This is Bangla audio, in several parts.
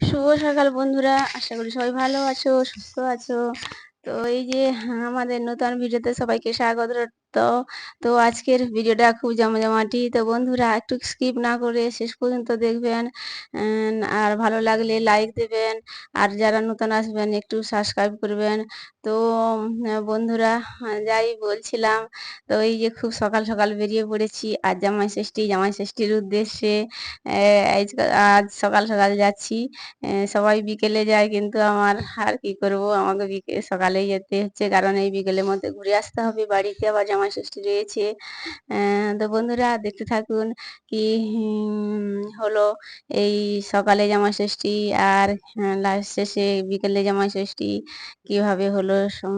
শুভ সকাল বন্ধুরা, আশা করি সবাই ভালো আছো, সুস্থ আছো। তো এই যে আমাদের নতুন ভিডিওতে সবাইকে স্বাগত। তো তো আজকের ভিডিওটা খুব জমজমাটি। তো বন্ধুরা, একটু স্কিপ না করে শেষ পর্যন্ত দেখবেন। আর ভালো লাগলে লাইক দেবেন। আর যারা নতুন আসবেন, একটু সাবস্ক্রাইব করবেন। তো বন্ধুরা, যাই বলছিলাম, তো এই যে খুব সকাল সকাল বেরিয়ে পড়েছি। আজ জামাই ষষ্ঠী, জামাই ষষ্ঠীর উদ্দেশ্যে আজ সকাল সকাল যাচ্ছি। সবাই বিকেলে যায়, কিন্তু আমার আর কি করব? আমাকে বিকেল সকালেই যেতে হচ্ছে। কারণ এই বিকেলের মধ্যে ঘুরে আসতে হবে বাড়িতে। আবার জামাই ষষ্ঠী রয়েছে। তো বন্ধুরা দেখতে থাকুন কি হলো এই সকালে জামাই ষষ্ঠী আর লাস্ট শেষে বিকেলে জামাই ষষ্ঠী কীভাবে হলো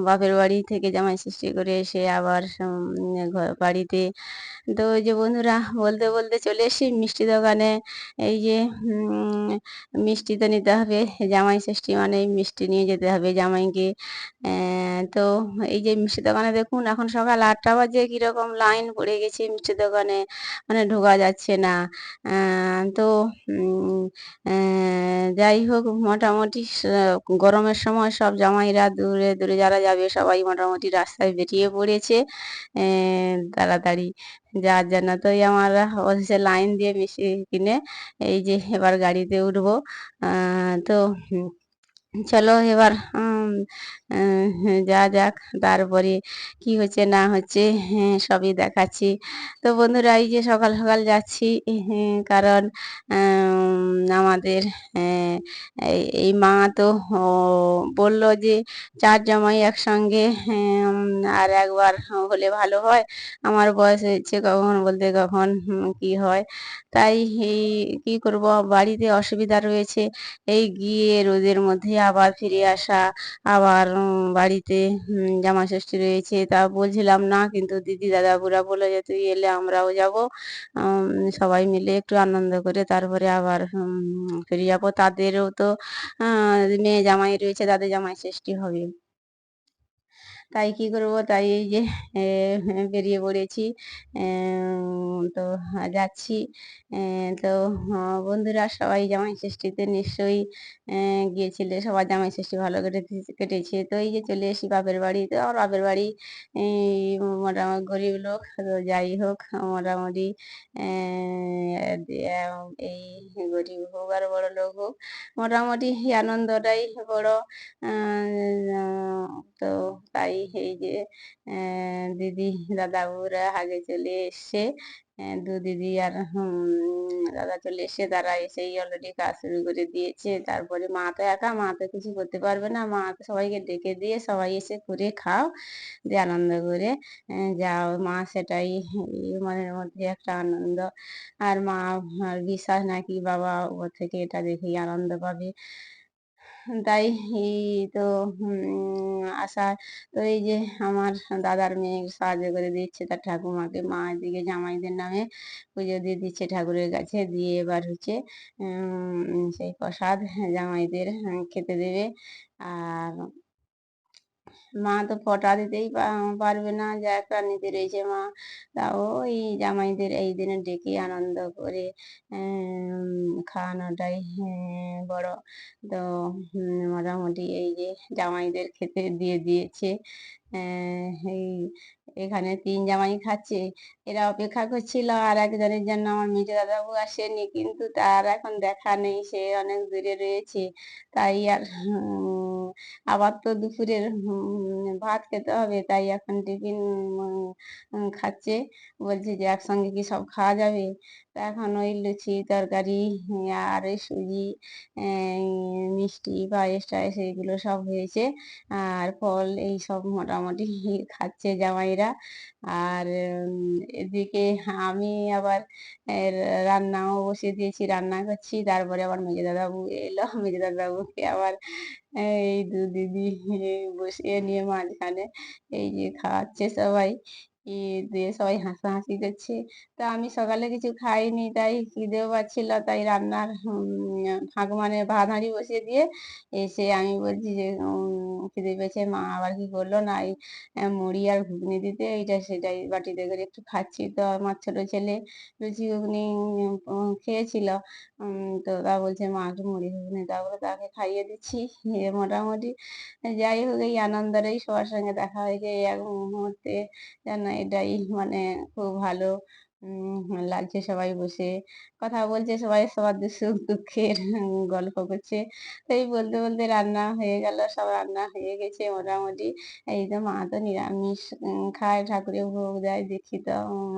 বাপের বাড়ি থেকে জামাই ষষ্ঠী করে এসে আবার বাড়িতে তো ওই যে বন্ধুরা বলতে বলতে চলে এসেছি মিষ্টি দোকানে। এই যে মিষ্টি তো নিতে হবে, জামাই ষষ্ঠী মানে মিষ্টি নিয়ে যেতে হবে জামাইকে। তো এই যে মিষ্টি দোকানে দেখুন, এখন সকাল আটটা বাজে, কীরকম লাইন পড়ে গেছে মিষ্টি দোকানে মানে ঢোকা যাচ্ছে না। তো যাই হোক, মোটামুটি গরমের সময় সব জামাইরা দূরে দূরে যারা যাবে, সবাই মোটামুটি রাস্তায় বেরিয়ে পড়েছে। তাড়াতাড়ি। যার জন্য তো আমার অফিসে লাইন দিয়ে মিশিয়ে কিনে এই যে এবার গাড়িতে উঠবো। তো চলো এবার যা যাক, তারপরে কি হচ্ছে না হচ্ছে হ্যাঁ সবই দেখাচ্ছি। তো বন্ধুরা, এই যে সকাল সকাল যাচ্ছি কারণ আমাদের এই মা তো বলল যে চার জামাই একসঙ্গে আর একবার হলে ভালো হয়। আমার বয়স হয়েছে কখন বলতে কখন কি হয়। তাই কি করব? বাড়িতে অসুবিধা রয়েছে। এই গিয়ে রোদের মধ্যে আবার ফিরে আসা, আবার বাড়িতে জামা ষষ্ঠী রয়েছে। তা বলছিলাম, না, কিন্তু দিদি, দাদা, বুড়া বলে যে তুই এলে আমরাও যাব। সবাই মিলে একটু আনন্দ করে তারপরে আবার ফিরে যাব। তাদেরও তো মেয়ে জামাই রয়েছে, তাদের জামাই ষষ্ঠী হবে। তাই কি করব? তাই এই যে বেরিয়ে পড়েছি। তো যাচ্ছি। তো বন্ধুরা সবাই জামাই ষষ্ঠীতে নিশ্চয়ই গিয়েছিলে। সবার জামাই ষষ্ঠী ভালো কেটে, কেটেছে। তো এই যে চলে এসি বাপের বাড়ি। তো আমার বাপের বাড়ি মোটামুটি গরিব লোক। তো যাই হোক, মোটামুটি এই গরিব হোক আর বড় লোক হোক, মোটামুটি আনন্দটাই বড়। তো তাই এই যে দিদি দাদাবুরা আগে চলে এসছে। দু দিদি আর দাদা চলে এসে তারা এসেই অলরেডি কাজ শুরু করে দিয়েছে। তারপরে মা তো একা, মা তো কিছু করতে পারবে না। মা তো সবাইকে ডেকে দিয়ে সবাই এসে করে খাও, দিয়ে আনন্দ করে যাও। মা সেটাই মনের মধ্যে একটা আনন্দ। আর মা আর বিশ্বাস নাকি বাবা ও থেকে এটা দেখেই আনন্দ পাবে। তাই তো আশা তো এই যে আমার দাদার মেয়ে সাহায্য করে দিচ্ছে তার ঠাকুমাকে, মা এদিকে জামাইদের নামে পুজো দিয়ে দিচ্ছে ঠাকুরের কাছে দিয়ে এবার হচ্ছে সেই প্রসাদ জামাইদের খেতে দেবে। আর মা তো ফটা দিতেই পারবে না, যা একটা নিতে রয়েছে মা। তা ওই জামাইদের এই দিনে ডেকে আনন্দ করে খাওয়ানোটাই বড়। তো মোটামুটি এই যে জামাইদের খেতে দিয়ে দিয়েছে। এই এখানে তিন জামাই খাচ্ছে। এরা অপেক্ষা করছিল আর একজনের জন্য আমার মেজো দাদাবু আসেনি, কিন্তু তার এখন দেখা নেই, সে অনেক দূরে রয়েছে। তাই আর আবার তো দুপুরের ভাত খেতে হবে, তাই এখন টিফিন খাচ্ছে। বলছে যে একসঙ্গে কি সব খাওয়া যাবে? তা এখন ওই লুচি, তরকারি, আর ওই সুজি মিষ্টি, পায়েস, টায়েস, এইগুলো সব হয়েছে। আর ফল, এই সব মোটামুটি খাচ্ছে জামাইরা। আর এদিকে আমি আবার রান্নাও বসিয়ে দিয়েছি, রান্না করছি। তারপরে আবার মেজে দাদাবু এলো। মেজে দাদাবুকে আবার এই দু দিদি বসিয়ে নিয়ে মাঝখানে এই যে খাওয়াচ্ছে সবাই। দিয়ে সবাই হাসাহাসি করছে। তা আমি সকালে কিছু খাইনি, তাই খিদেও পাচ্ছিল তাই রান্নার ফাঁক মানে ভাত হাঁড়ি বসিয়ে দিয়ে এসে আমি বলছি যে খিদে পেয়েছে মা, আবার কি করল না? এই মুড়ি আর ঘুগনি দিতে, এইটা সেটাই বাটিতে করে একটু খাচ্ছি। তো আমার ছোট ছেলে লুচি ঘুগনি খেয়েছিল। তো তা বলছে, মা, একটু মুড়ি ঘুগনি বলে, তাকে খাইয়ে দিচ্ছি। মোটামুটি যাই হোক, এই আনন্দেরই সবার সঙ্গে দেখা হয়েছে। এক মুহূর্তে যেন এটাই মানে খুব ভালো লাগছে সবাই বসে। কথা বলছে সবাই, সবার সুখ দুঃখের গল্প করছে। তো এই বলতে বলতে রান্না হয়ে গেল, সব রান্না হয়ে গেছে মোটামুটি। এই তো মা তো নিরামিষ খায় ঠাকুরের ভোগ দেয় দীক্ষিত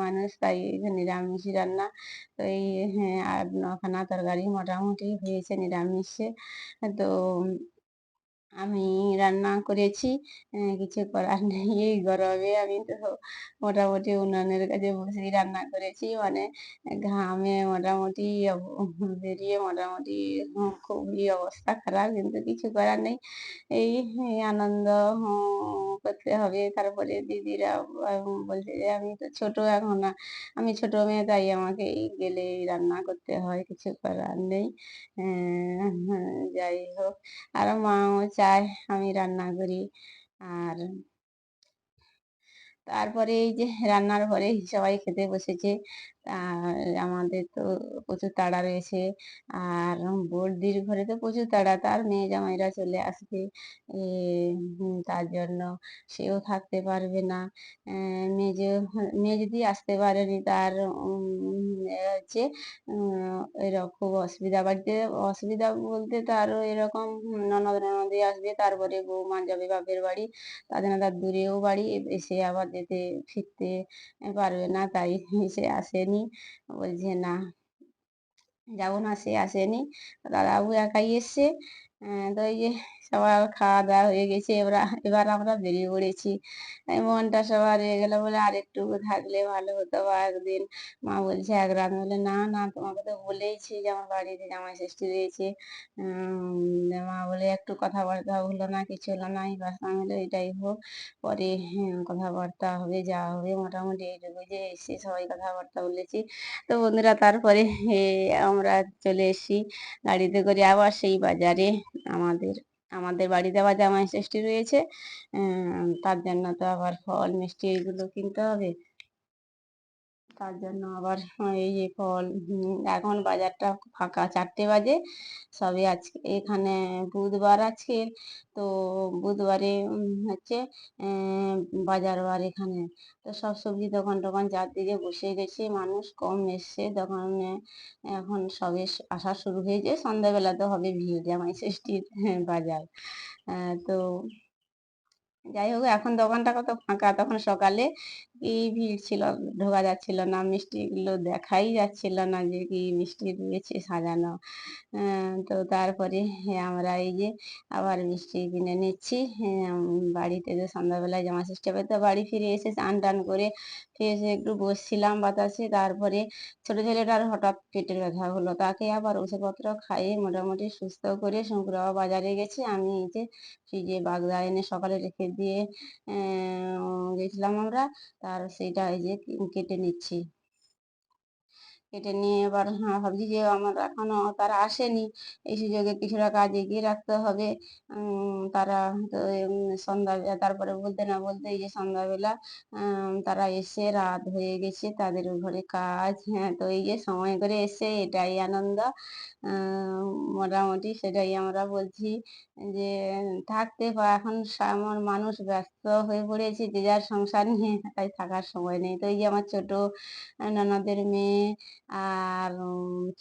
মানুষ তাই নিরামিষই রান্না। তো এই হ্যাঁ আর নখানা তরকারি মোটামুটি হয়েছে নিরামিষে। তো আমি রান্না করেছি কিছু করার নেই এই গরমে। আমি তো মোটামুটি উনানের কাছে বসেই রান্না করেছি। মানে ঘামে মোটামুটি বেরিয়ে মোটামুটি খুবই অবস্থা খারাপ, কিন্তু কিছু করার নেই। এই আনন্দ করতে হবে। তারপরে দিদিরা বলছে যে, আমি তো ছোট এখন না। আমি ছোট মেয়ে, তাই আমাকে গেলে রান্না করতে হয়। কিছু করার নেই। যাই হোক। আর মাও চায় আমি রান্না করি। আর তারপরে এই যে, রান্নার ঘরে সবাই খেতে বসেছে। আমাদের তো প্রচুর তাড়া রয়েছে। আর বড়দির ঘরে তো প্রচুর তাড়া, তার মেয়ে জামাইরা চলে আসবে। তার জন্য সেও থাকতে পারবে না। মেজ, মেয়ে যদি আসতে পারেনি, তার হচ্ছে এরকম অসুবিধা বাড়িতে, অসুবিধা বলতে তারও এরকম ননদ ননদই আসবে, তারপরে বৌমা যাবে বাপের বাড়ি। তাদের তার দূরেও বাড়ি এসে আবার যেতে, ফিরতে পারবে না, তাই সে আসেনি। বলছে না যাব না সে আসেনি দাদাবাবু একাই এসছে তো এই যে সবার খাওয়া দাওয়া হয়ে গেছে এবার এবার আমরা বেরিয়ে পড়েছি। মনটা সবার হয়ে গেল বলে আর একটু থাকলে ভালো হতো। বা একদিন মা বলছে এক রাত বলে না না তোমাকে তো বলেইছি যে আমার বাড়িতে জামাই ষষ্ঠী রয়েছে। মা বলে একটু কথাবার্তা হলো না কিছু হলো না বাস আমি বললাম, এটাই হোক পরে কথাবার্তা হবে যা হবে মোটামুটি এইটুকু যে এসে সবাই কথাবার্তা বলেছি। তো বন্ধুরা তারপরে আমরা চলে এসেছি গাড়িতে করে আবার সেই বাজারে আমাদের আমাদের বাড়িতে আবার জামাই ষষ্ঠী রয়েছে তার জন্য তো আবার ফল, মিষ্টি এগুলো কিনতে হবে। তার জন্য আবার এই যে ফল এখন বাজারটা ফাঁকা চারটে বাজে। সবে আজকে এখানে বুধবার আজকে তো বুধবারে হচ্ছে বাজার বার এখানে। তো সব সবজি দোকান টোকান চারদিকে বসে গেছে মানুষ কম এসছে দোকানে। এখন সবে আসা শুরু হয়েছে সন্ধ্যাবেলা তো হবে ভিড় জামাই ষষ্ঠীর হ্যাঁ, বাজার। তো যাই হোক এখন দোকানটা কত ফাঁকা তখন সকালে কি ভিড় ছিল, ঢোকা যাচ্ছিল না, মিষ্টিগুলো দেখাই যাচ্ছিল না যে কি মিষ্টি রয়েছে সাজানো। তো তারপরে আমরা এই যে আবার মিষ্টি কিনে নিচ্ছি। বাড়িতে যে সন্ধ্যাবেলায় জামা ষষ্ঠী তো বাড়ি ফিরে এসে স্নান টান করে ফিরে একটু বসছিলাম বাতাসে। তারপরে ছোট ছেলেটার হঠাৎ পেটের ব্যথা হলো, তাকে আবার ওষুধপত্র খাইয়ে মোটামুটি সুস্থ করে শুক্রবার বাজারে গেছি। আমি এই যে ফ্রিজে বাগদা এনে সকালে রেখে দিয়ে গেছিলাম আমরা। তার সেটা এই যে কেটে নিচ্ছি। কেটে নিয়ে এবার হ্যাঁ ভাবছি যে আমার এখনও তারা আসেনি। এই সুযোগে কিছুটা কাজ এগিয়ে রাখতে হবে। তারা তো সন্ধ্যা তারপরে বলতে না বলতে এই যে সন্ধ্যাবেলা তারা এসে রাত হয়ে গেছে, তাদের ঘরে কাজ হ্যাঁ তো এই যে সময় করে এসে এটাই আনন্দ। মোটামুটি সেটাই আমরা বলছি যে থাকতে বা এখন সামন মানুষ ব্যস্ত হয়ে পড়েছে, যে যার সংসার নিয়ে তাই থাকার সময় নেই। তো এই যে আমার ছোট ননদের মেয়ে আর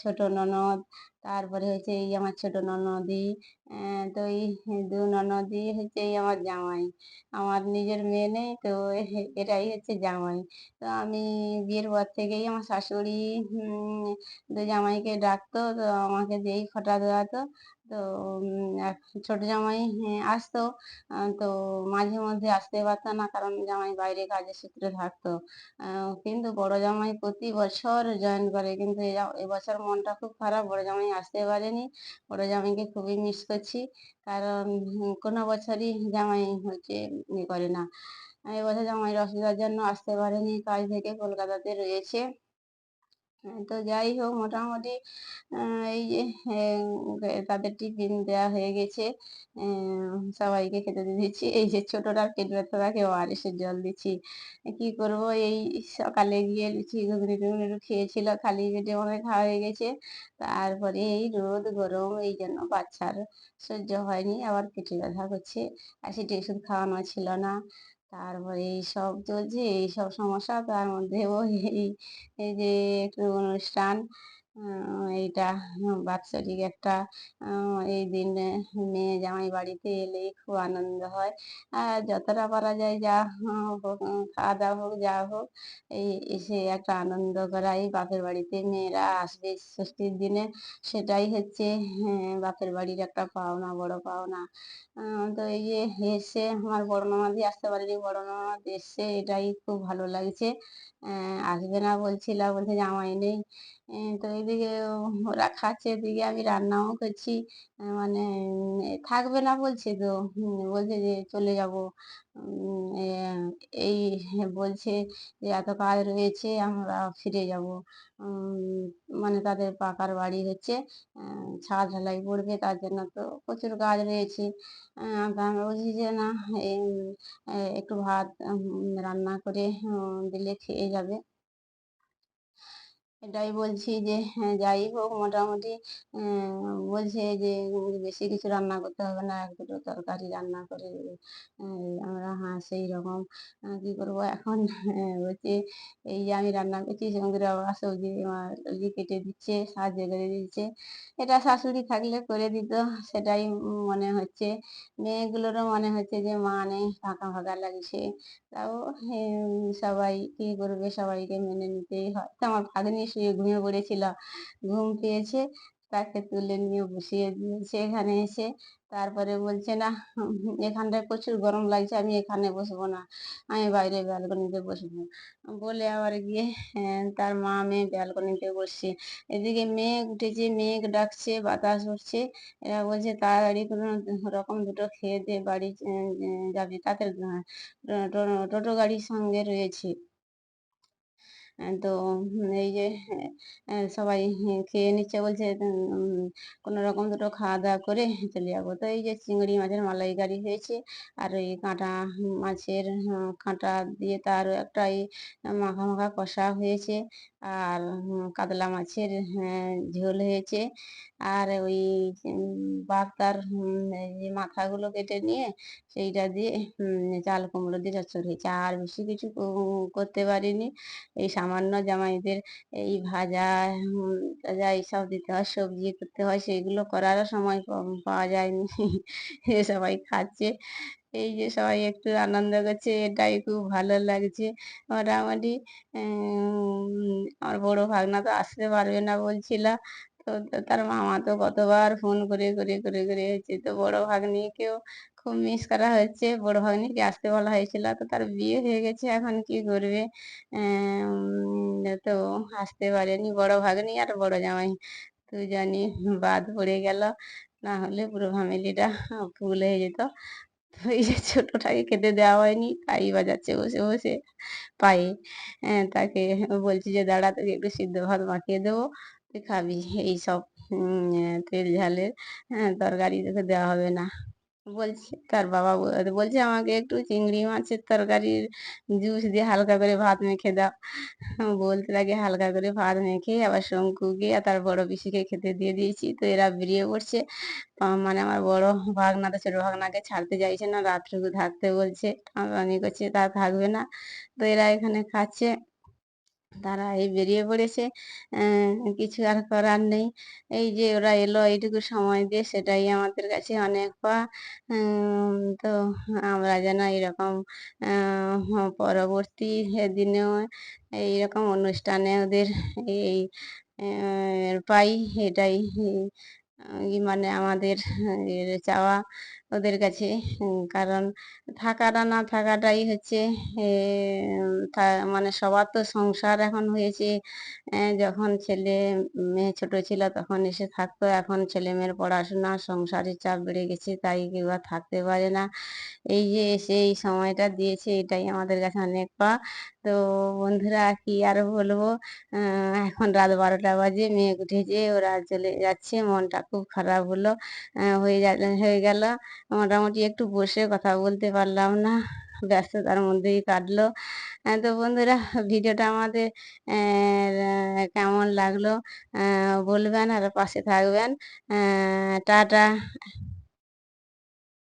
ছোট ননদ, তারপরে হচ্ছে এই আমার ছোট ননদি তো এই দু ননদি হচ্ছে এই আমার জামাই। আমার নিজের মেয়ে নেই, তো এটাই হচ্ছে জামাই। তো আমি বিয়ের পর থেকেই আমার শাশুড়ি দু জামাইকে ডাকতো, তো আমাকে যেই খটা দেওয়াতো তো ছোট জামাই হ্যাঁ, আসতো। তো মাঝে মধ্যে আসতে পারতো না কারণ জামাই বাইরে কাজের সূত্রে থাকতো। কিন্তু বড় জামাই প্রতি বছর জয়েন করে। কিন্তু এবছর মনটা খুব খারাপ। বড় জামাই আসতে পারেনি। বড় জামাইকে খুবই মিস করছি। কারণ কোনো বছরই জামাই হচ্ছে ইয়ে করে না। এবছর জামাইয়ের অসুবিধার জন্য আসতে পারেনি। কাজ থেকে কলকাতাতে রয়েছে। তো যাই হোক, মোটামুটি এই যে তাদের টিফিন দেওয়া হয়ে গেছে সবাইকে খেতে দিচ্ছি। এই যে ছোটটার পেট ব্যথা থাকে ওআরএসের জল দিচ্ছি। কি করব, এই সকালে গিয়ে লুচি, ঘুগনি টুগনি খেয়েছিল, খালি পেটে মনে খাওয়া হয়ে গেছে। তারপরে এই রোদ, গরম, এই জন্য বাচ্চার সহ্য হয়নি, আবার পেটে ব্যথা করছে। আর সেটি ওষুধ খাওয়ানো ছিল না। তারপরে এই সব চলছে এই সব সমস্যা তার মধ্যে এই এই যে একটু অনুষ্ঠান এইটা বাৎসরিক একটা এই দিনে মেয়ে জামাই বাড়িতে এলেই খুব আনন্দ হয়। আর যতটা পারা যায় যা হোক, খাওয়া দাওয়া হোক যা হোক এই এসে একটা আনন্দ করা এই বাপের বাড়িতে মেয়েরা আসবে ষষ্ঠীর দিনে সেটাই হচ্ছে হ্যাঁ, বাপের বাড়ির একটা পাওনা বড় পাওনা। তো এই যে এসে আমার বড় মামাদি আসতে পারেনি বড় মামা এসছে এটাই খুব ভালো লাগছে। আসবে না বলছিলাম বলছে জামাই নেই। তো এদিকে ওরা খাচ্ছে, এদিকে আমি রান্নাও করছি। মানে থাকবে না বলছে তো বলছে যে চলে যাব। এই বলছে যে এত কাজ রয়েছে, আমরা ফিরে যাব। মানে তাদের পাকার বাড়ি হচ্ছে ছাদ ঢালাই পড়বে, তার জন্য তো প্রচুর কাজ রয়েছে। তা আমরা বলছি যে না একটু ভাত রান্না করে দিলে খেয়ে যাবে। এটাই বলছি যে হ্যাঁ, যাই হোক মোটামুটি বলছে যে বেশি কিছু রান্না করতে হবে না এক দুটো তরকারি রান্না করে। আমরা হ্যাঁ সেই রকম কি করব এখন? আহ, বলছে এই যে আমি রান্না করছি সঙ্গে আবার সবজি সবজি কেটে দিচ্ছে সাহায্য করে দিচ্ছে। এটা শাশুড়ি থাকলে করে দিত সেটাই মনে হচ্ছে। মেয়েগুলোরও মনে হচ্ছে যে মা নেই ফাঁকা ফাঁকা লাগছে। তাও সবাই কি করবে সবাইকে মেনে নিতেই হয়। তো আমার ভাগ্নি শুয়ে ঘুমিয়ে পড়েছিল। ঘুম পেয়েছে, তাকে তুলে নিয়ে বসিয়ে দিয়েছে এখানে এসে। তারপরে বলছে, না, এখানটায় প্রচুর গরম লাগছে, আমি এখানে বসবো না। আমি বাইরে ব্যালকনিতে বসবো। বলে আবার গিয়ে তার মা মেয়ে ব্যালকনিতে বসছে। এদিকে মেঘ উঠেছে, মেঘ ডাকছে, বাতাস উঠছে এরা বলছে, তাড়াতাড়ি কোনো রকম দুটো খেয়ে দিয়ে বাড়ি যাবি। তাদের টোটো গাড়ির সঙ্গে রয়েছে। তো এই যে সবাই খেয়ে নিচ্ছে বলছে কোনো রকম দুটো খাওয়া দাওয়া করে চলে যাব। তো এই যে চিংড়ি মাছের মালাইকারি হয়েছে, আর ওই কাঁটা মাছের কাঁটা দিয়ে তার একটা এই মাখা মাখা কষা হয়েছে। আর কাতলা মাছের ঝোল হয়েছে। আর ওই বাগদার যে মাথাগুলো কেটে নিয়ে সেইটা দিয়ে চাল, কুমড়ো দিয়ে চচ্চড়ি হয়েছে। আর বেশি কিছু করতে পারিনি। এই সামান্য জামাইদের এই ভাজা টাজা এইসব দিতে হয়, সবজি করতে হয় সেইগুলো করারও সময় পাওয়া যায়নি। সবাই খাচ্ছে। এই যে সবাই একটু আনন্দ করছে, এটাই খুব ভালো লাগছে। মোটামুটি আমার বড় ভাগনা তো আসতে পারবে না বলছিল। তো তার মামা তো কতবার ফোন করে করে করে করে হচ্ছে। তো বড় ভাগ্নিকেও খুব মিস করা হচ্ছে। বড় ভাগ্নিকে আসতে বলা হয়েছিল। তো তার বিয়ে হয়ে গেছে, এখন কি করবে? তো আসতে পারেনি বড় ভাগ্নি আর বড় জামাই। দুজনই বাদ পড়ে গেল। না হলে পুরো ফ্যামিলিটা ফুল হয়ে যেত। এই যে ছোটটাকে খেতে দেওয়া হয়নি তাই বাজাচ্ছে বসে বসে। পায়ে হ্যাঁ, তাকে বলছি যে দাঁড়া তোকে একটু সিদ্ধ ভাত মাখিয়ে দেবো তুই খাবি। এই সব তেল ঝালের হ্যাঁ, তরকারি তোকে দেওয়া হবে না। বলছে তার বাবা বলছে আমাকে একটু চিংড়ি মাছের তরকারির জুস দিয়ে হালকা করে ভাত মেখে দাও। বলতে লাগে হালকা করে ভাত মেখে, আবার শঙ্কুকে আর তার বড় পিসিকে খেতে দিয়ে দিয়েছি। তো এরা বেরিয়ে পড়ছে। মানে আমার বড় ভাগনা তো ছোট ভাগনাকে ছাড়তে চাইছে না রাতটুকু থাকতে বলছে। টানাটানি করছে, তা থাকবে না। তো এরা এখানে খাচ্ছে। তারা এই বেরিয়ে পড়েছে। কিছু আর করার নেই। এই যে ওরা এলো এইটুকু সময় দিয়ে সেটাই আমাদের কাছে অনেক পা। তো আমরা যেন এরকম পরবর্তী দিনেও এইরকম অনুষ্ঠানে ওদের এই পাই। এটাই মানে আমাদের চাওয়া ওদের কাছে। কারণ থাকাটা না থাকাটাই হচ্ছে মানে সবার তো সংসার এখন হয়েছে। যখন ছেলে, মেয়ে ছোট ছিল তখন এসে থাকতো। এখন ছেলে মেয়ের পড়াশোনা, সংসারের চাপ বেড়ে গেছে, তাই কেউ আর থাকতে পারে না। এই যে এসে এই সময়টা দিয়েছে, এটাই আমাদের কাছে অনেক পাওয়া তো বন্ধুরা কি আর বলব? এখন রাত বারোটা বাজে মেয়ে উঠেছে, ওরা চলে যাচ্ছে, মনটা খুব খারাপ হলো। হয়ে হয়ে গেল। মোটামুটি একটু বসে কথা বলতে পারলাম না, ব্যস্ততার মধ্যেই কাটলো। তো বন্ধুরা, ভিডিওটা আমাদের কেমন লাগল? বলবেন আর পাশে থাকবেন। টাটা।